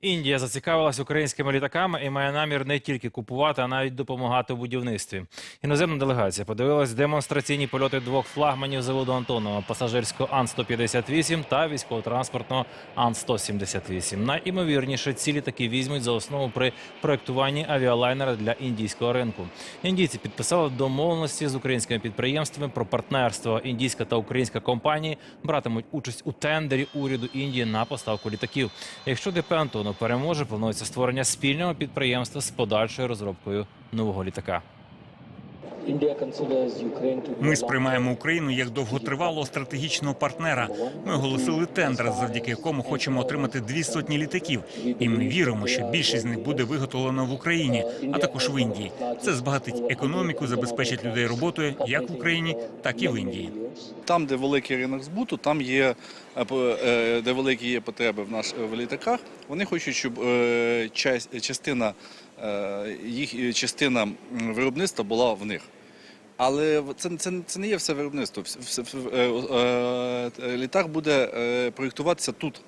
Індія зацікавилась українськими літаками і має намір не тільки купувати, а навіть допомагати у будівництві. Іноземна делегація подивилась демонстраційні польоти двох флагманів заводу Антонова пасажирського Ан-158 та військово-транспортного Ан-178. Найімовірніше ці літаки візьмуть за основу при проектуванні авіалайнера для індійського ринку. Індійці підписали домовленості з українськими підприємствами про партнерство. Індійська та українська компанії братимуть участь у тендері уряду Індії на поставку літаків. Якщо ДП Антонов переможе, планується створення спільного підприємства з подальшою розробкою нового літака. Ми сприймаємо Україну як довготривалого стратегічного партнера. Ми оголосили тендер, завдяки якому хочемо отримати дві сотні літаків. І ми віримо, що більшість з них буде виготовлено в Україні, а також в Індії. Це збагатить економіку, забезпечить людей роботою як в Україні, так і в Індії. Там, де великий ринок збуту, там є е, е, де великі є потреби в наш в літаках. Вони хочуть, щоб е, часть- частина їх частина виробництва була в них. Але це, це, це не є все виробництво. Е, е, Літак буде е, проєктуватися тут,